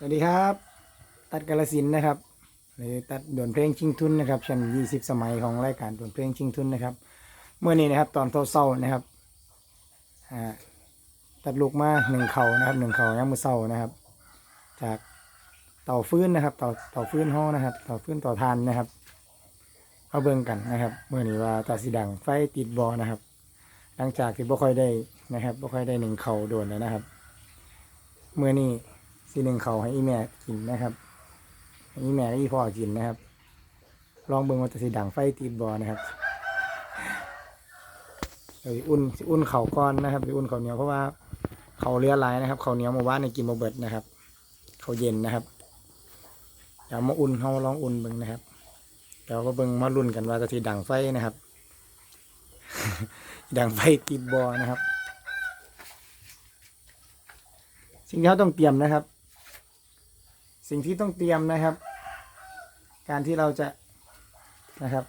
สวัสดีครับ ตัดกาลสินนะครับหรือตัดด่วนเพลงชิงทุนนะครับชั้น20สมัยของรายการด่วนเพลงชิงทุนนะครับเมื่อนี้นะครับตอนเศร้าๆนะครับตัดลูกมาหนึ่งเขานะครับหนึ่งเขายังมือเศร้านะครับ จากเต่าฟื้นนะครับเต่าเต่าฟื้นห้อนะครับเต่าฟื้นต่อทานนะครับเอาเบิ่งกันนะครับเมื่อนี้ว่าตาสีดังไฟติดบอนะครับ หลังจากที่บ่ค่อยได้นะครับบ่ค่อยได้หนึ่งเขาโดนแล้วนะครับเมื่อนี้ สีหนึ่งเขาให้อีแม่กินนะครับให้อีแม่และอีพ่อกินนะครับ ลองเบิ่งว่าจะสีดังไฟติดบอนะครับเดี๋ยวสิอุ่นสิอุ่นเข่าก้อนนะครับสิอุ่นเข่าเหนียวเพราะว่าเข่าเลียหลนะครับเข่าเหนียวมาว่าในกินมาเบิดนะครับเข่าเย็นนะครับเดี๋ยวมาอุ่นเขาลองอุ่นเบิ่งนะครับเดี๋ยวก็เบิ่งมาลุ้นกันว่าจะสีดังไฟนะครับดังไฟติดบอนะครับ สิ่งที่เราต้องเตรียมนะครับ สิ่งที่ต้องเตรียมนะครับ การที่เราจะนะครับ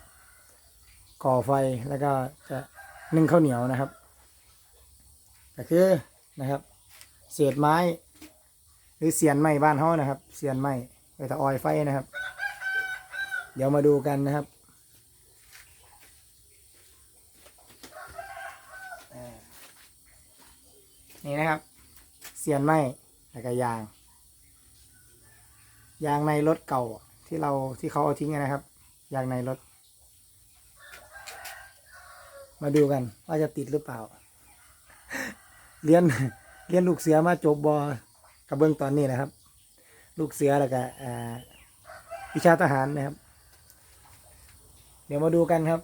ก่อไฟแล้วก็จะนึ่งข้าวเหนียวนะครับ ก็คือนะครับ เศษไม้ หรือเสียนไม้บ้านเฮานะครับ เสียนไม้ไปตะออยไฟนะครับ เดี๋ยวมาดูกันนะครับนี่นะครับ เสียนไม้แล้วก็ยาง ยางในรถเก่าที่เราที่เขาเอาทิ้งนะครับ ยางในรถ มาดูกันว่าจะติดหรือเปล่า เรียนเรียนลูกเสือมาจบบอกระเบื้องตอนนี้นะครับ ลูกเสือแล้วก็อ่าวิชาทหารนะครับ เดี๋ยวมาดูกันครับ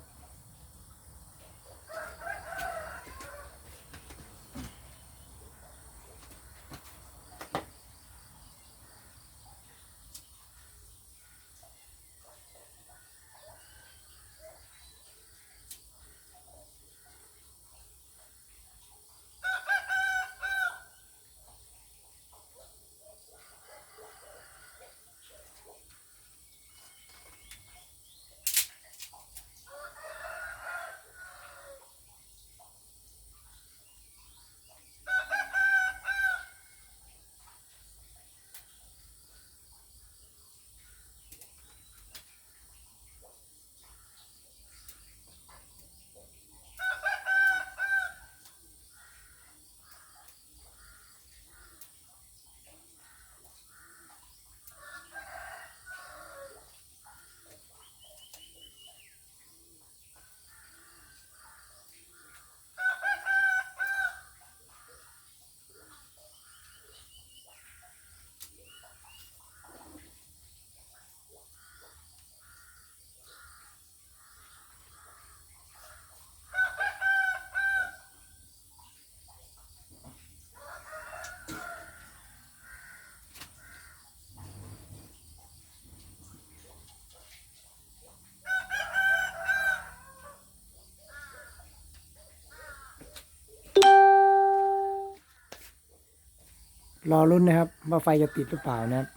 รอรุ่นนะครับ ว่าไฟจะติดหรือเปล่านะครับ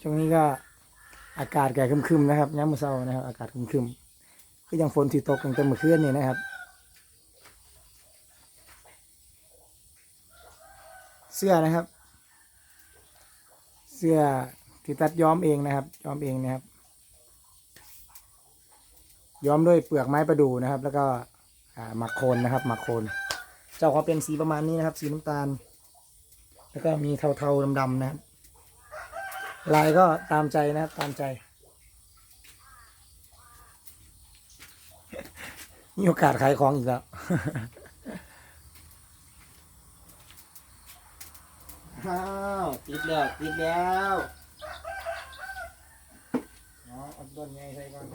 ช่วงนี้ก็อากาศแก่คึมๆนะครับย้ำมือเศร้านะครับ อากาศคึมๆก็ยังฝนที่ตกตั้งแต่เมื่อคืนนี่นะครับ เสื้อนะครับ เสื้อที่ตัดย้อมเองนะครับ ย้อมเองนะครับ ย้อมด้วยเปลือกไม้ประดู่นะครับ แล้วก็หมักโคนนะครับหมักโคนเจ้าเขาเป็นสีประมาณนี้นะครับ สีน้ำตาล แล้วก็มีเทาๆดำๆนะครับ ลายก็ตามใจนะครับ ตามใจ มีโอกาสขายของอีกแล้วอ้าวติดแล้วติดแล้วเอาต้นใหญ่ใส่ก่อน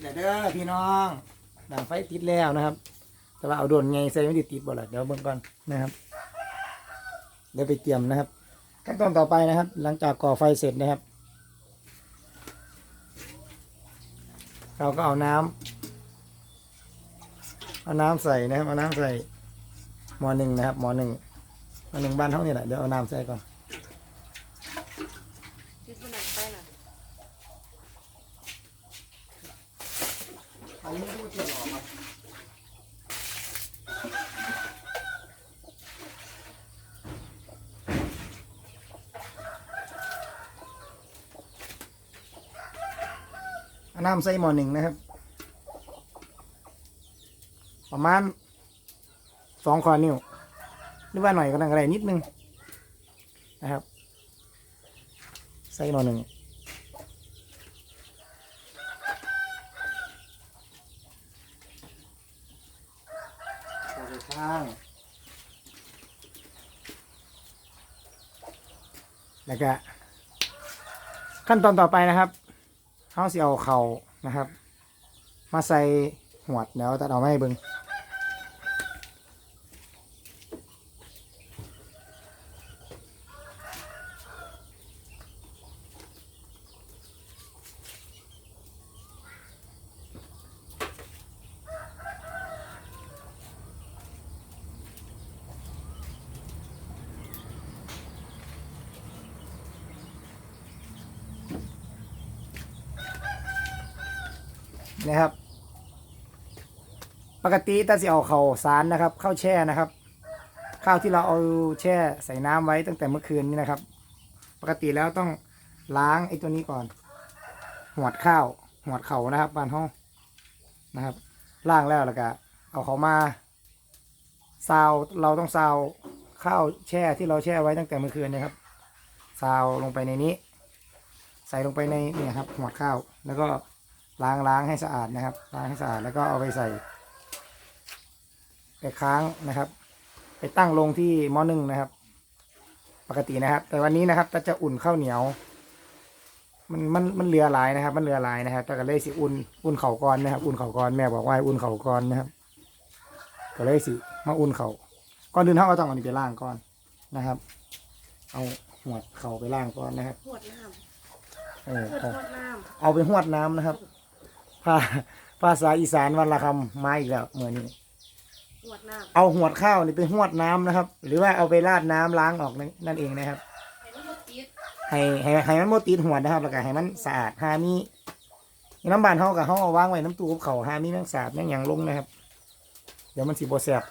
ดแล้วเด้อพี่น้องดังไฟติดแล้วนะครับ แต่ว่าเอาโดนไงใส่ไม่ติดติดบ่ล่ะเดี๋ยวเบิ่งก่อนนะครับเดี๋ยวไปเตรียมนะครับ ขั้นตอนต่อไปนะครับ หลังจากก่อไฟเสร็จนะครับ เราก็เอาน้ำเอาน้ำใส่นะครับเอาน้ำใส่หม้อหนึ่งนะครับหม้อหนึ่งหม้อหนึ่งบ้านเท่านี้แหละเดี๋ยวเอาน้ำใส่ก่อน น้ำใส่หม้อหนึ่งนะครับ ประมาณสองคอนิ้วหรือว่าหน่อยก็ได้อะไรนิดนึงนะครับ ใส่หม้อหนึ่งเอาไปข้างแล้วก็ขั้นตอนต่อไปนะครับ เขาสิเอาเข่านะครับ มาใส่หวดแล้วตัดเอาไม่เบิง นะครับ ปกติถ้าสิเอาเข่าสารนะครับข้าวแช่นะครับ ข้าวที่เราเอาแช่ใส่น้ำไว้ตั้งแต่เมื่อคืนนี้นะครับ ปกติแล้วต้องล้างไอ้ตัวนี้ก่อนหวดข้าวหวดเข่านะครับบานห้องนะครับล้างแล้วแล้วก็เอาเขามาซาวเราต้องซาวข้าวแช่ที่เราแช่ไว้ตั้งแต่เมื่อคืนนะครับซาวลงไปในนี้ ใส่ลงไปในเนี่ยครับหวดข้าวแล้วก็ ล้างล้างให้สะอาดนะครับ ล้างให้สะอาดแล้วก็เอาไปใส่ ไปค้างนะครับ ไปตั้งลงที่หม้อนึ่งนะครับ ปกตินะครับ แต่วันนี้นะครับก็จะอุ่นข้าวเหนียว มันมันมันเรือหลายนะครับ มันเรือหลายนะครับแต่ก็เลยสิอุ่นอุ่นเข่าก่อนนะครับ อุ่นเข่าก่อนแม่บอกว่าให้อุ่นเข่าก่อนนะครับ ก็เลยสิมาอุ่นเข่าก่อนอื่นเขาก็ต้องเอาอันนี้ไปล่างก่อนนะครับ เอาหัวดเข่าไปล่างก่อนนะครับ หวดน้เออำหวดเอาหวดน้เอาไปหวดน้ำนะครับ ภาภาษาอีสานวันละคำมาอีกแล้วเมื่อนี้ำหวดน้เอาหวดข้าวนี่ไปหวดน้ำนะครับ หรือว่าเอาไปราดน้ำล้างออกนั่นนั่นเองนะครับำให้มันบ่ติดให้ให้ให้มันโมติดหัวนะครับแล้วก็ให้มันสะอาดหามีน้ำบานเขากับเขาเอาวางไว้น้ำตู้กับเขาวหามีแมงสาบแมงหยังลงนะครับ เดี๋ยวมันสิบแสบ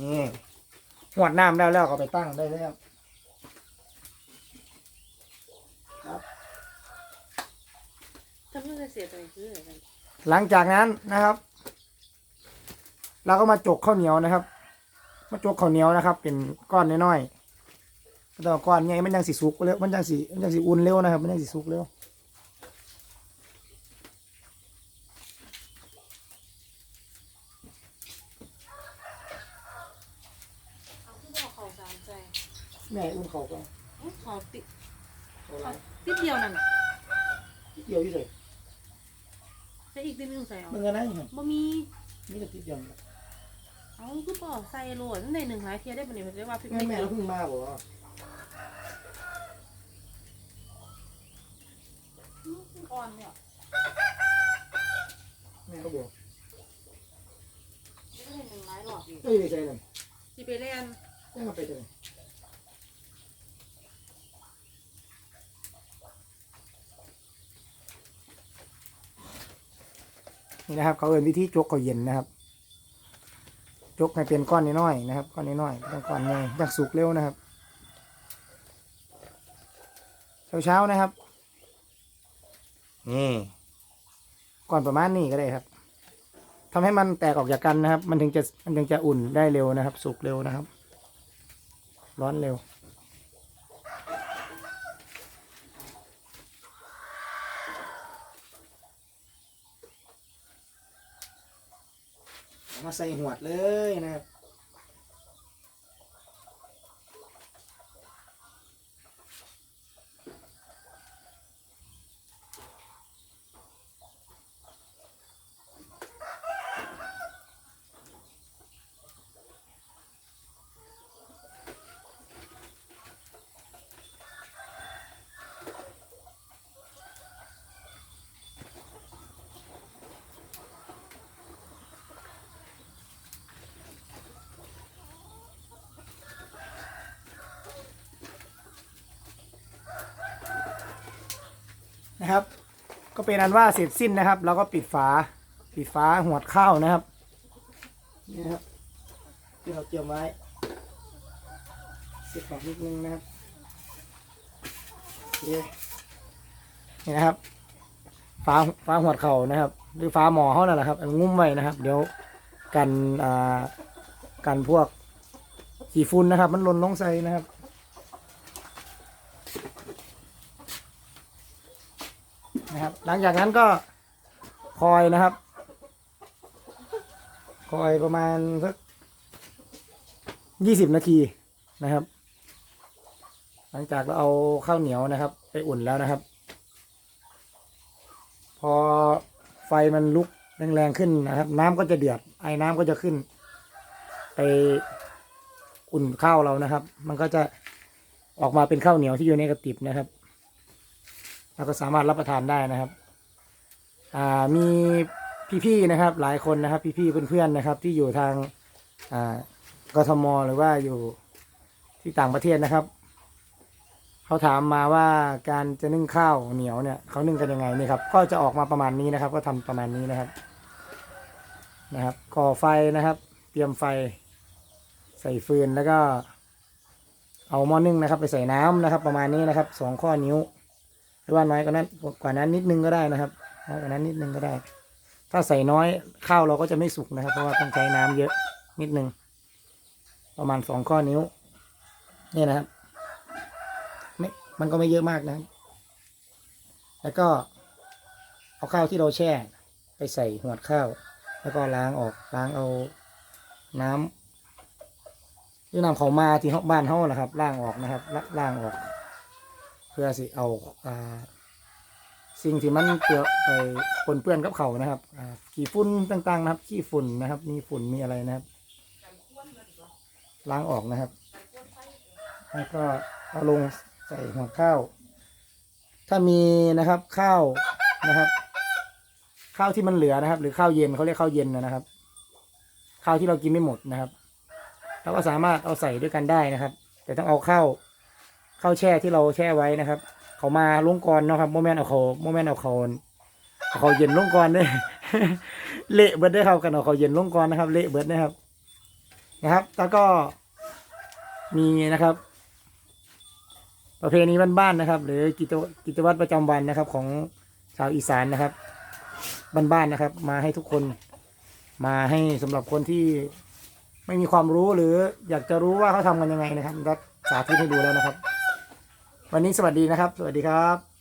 นี่ หวดน้ำแล้วแล้วก็ไปตั้งได้แล้วถ้าเพื่อนเสียตัวนี้คืออะไรหลังจากนั้นนะครับ เราก็มาจกข้าวเหนียวนะครับ มาจกข้าวเหนียวนะครับ เป็นก้อนน้อยๆแต่ว่าก้อนใหญ่มันยังสีสุกเร็วมันยังสีมันยังสีอุ่นเร็วนะครับ มันยังสีสุกเร็ว เอาคือบอกเขาสามใจ แม่อุ่นเขาก็อุ๊ยเขาติดเอาละติดเดียวนั่นน่ะเดียวที่ใส่ใส่อีกติดหนึงใส่เอามันก็ได้ครับบ่มี นี่ก็ติดเดียวเอาคือบอกใส่โหลดนั่นในหนึ่งหลายเทียได้ปะเนี่ยเรียกว่าพริกแม่ไม่แม่เยเราอะเพิ่งมาบอกว่าอ่อนเนี่ยแม่เขาบอกไม่ได้หนึ่งหลายหลอดอยู่เอ้ยไม่ใช่เลยที่ไปเรียนแม่มาไปเลย นี่นะครับ เขาเอินวิธีจกเขาวเย็นนะครับจกให้เป็นก้อนน้อยๆนะครับ ก้อนน้อยๆต้องก้อนใหญ่อยากสุกเร็วนะครับ เช้าๆนะครับ นี่ก่อนประมาณนี้ก็ได้ครับทำให้มันแตกออกจากกันนะครับ มันถึงจะมันถึงจะอุ่นได้เร็วนะครับ สุกเร็วนะครับ ร้อนเร็ว เอา มาใส่หวดเลยนะครับ นะครับ ก็เป็นอันว่าเสร็จสิ้นนะครับ เราก็ปิดฝาปิดฝาหวดข้าวนะครับนี่ครับที่เราเตรียมไว้เสร็จแบบนิดนึงนะครับเนี่นะครับฟ้าฟ้าหวดเข่านะครับ หรือฟ้าหมอเขานั่นแหละครับงุ้มไว้นะครับ เดี๋ยวกันอ่ากันพวกสีฝุ่นนะครับ มันหล่นลงใส่นะครับ นะครับ หลังจากนั้นก็คอยนะครับ คอยประมาณสักยี่สิบนาทีนะครับ หลังจากเราเอาข้าวเหนียวนะครับ ไปอุ่นแล้วนะครับ พอไฟมันลุกแรงๆขึ้นนะครับ น้ำก็จะเดือดไอ้น้ำก็จะขึ้น ไปอุ่นข้าวเรานะครับ มันก็จะออกมาเป็นข้าวเหนียวที่อยู่ในกระติบนะครับ เราก็สามารถรับประทานได้นะครับ อ่ามีพี่ๆนะครับ หลายคนนะครับ พี่ๆเพื่อนๆนะครับ ที่อยู่ทางอ่ากทมหรือว่าอยู่ที่ต่างประเทศนะครับเขาถามมาว่าการจะนึ่งข้าวเหนียวเนี่ยเขานึ่งกันยังไงนี่ครับ ก็จะออกมาประมาณนี้นะครับ ก็ทำประมาณนี้นะครับ นะครับก่อไฟนะครับ เตรียมไฟ ใส่ฟืนแล้วก็ เอาหม้อนึ่งนะครับ ไปใส่น้ำนะครับ ประมาณนี้นะครับสองข้อนิ้ว หรือว่าน้อยกว่านั้นกว่านั้นนิดนึงก็ได้นะครับน้อยกว่านั้นนิดนึงก็ได้ ถ้าใส่น้อยข้าวเราก็จะไม่สุกนะครับ เพราะว่าต้องใช้น้ำเยอะนิดนึงประมาณสองข้อนิ้วนี่นะครับไม่มันก็ไม่เยอะมากนะ แล้วก็เอาข้าวที่เราแช่ไปใส่หัวดข้าว แล้วก็ล้างออกล้างเอาน้ำที่นำเขามาที่ห้องบ้านเขาแหละครับล้างออกนะครับล้างออก พื่อสิเอาอ่าสิ่งที่มันเปื้อนไปปนเปื้อนกับเขานะครับอ่าขี้ฝุ่นต่างๆนะครับ ขี้ฝุ่นนะครับ มีฝุ่นมีอะไรนะครับ ล้างออกนะครับ แล้วก็เอาลงใส่หัวข้าว ถ้ามีนะครับข้าวนะครับ ข้าวที่มันเหลือนะครับ หรือข้าวเย็นเขาเรียกข้าวเย็นนะครับ ข้าวที่เรากินไม่หมดนะครับเราก็สามารถเอาใส่ด้วยกันได้นะครับ แต่ต้องเอาข้าว ข้าวแช่ที่เราแช่ไว้นะครับ เขามาลงกรเนาะครับโมเมนต์เอาเขาโมเมนต์เอาเขาเอาเขาเย็นลงกรด้วยเละเบิดได้ครับกันเอาเขาเย็นลงกรนะครับ เละเบิดนะครับ นะครับ แล้วก็มีนะครับ ประเพณีบ้านๆนะครับ หรือกิจวกิจวัตรประจำวันนะครับ ของชาวอีสานนะครับบ้านๆนะครับ มาให้ทุกคนมาให้สำหรับคนที่ไม่มีความรู้หรืออยากจะรู้ว่าเขาทำกันยังไงนะครับรัฐสาธิตให้ดูแล้วนะครับ วันนี้สวัสดีนะครับ สวัสดีครับ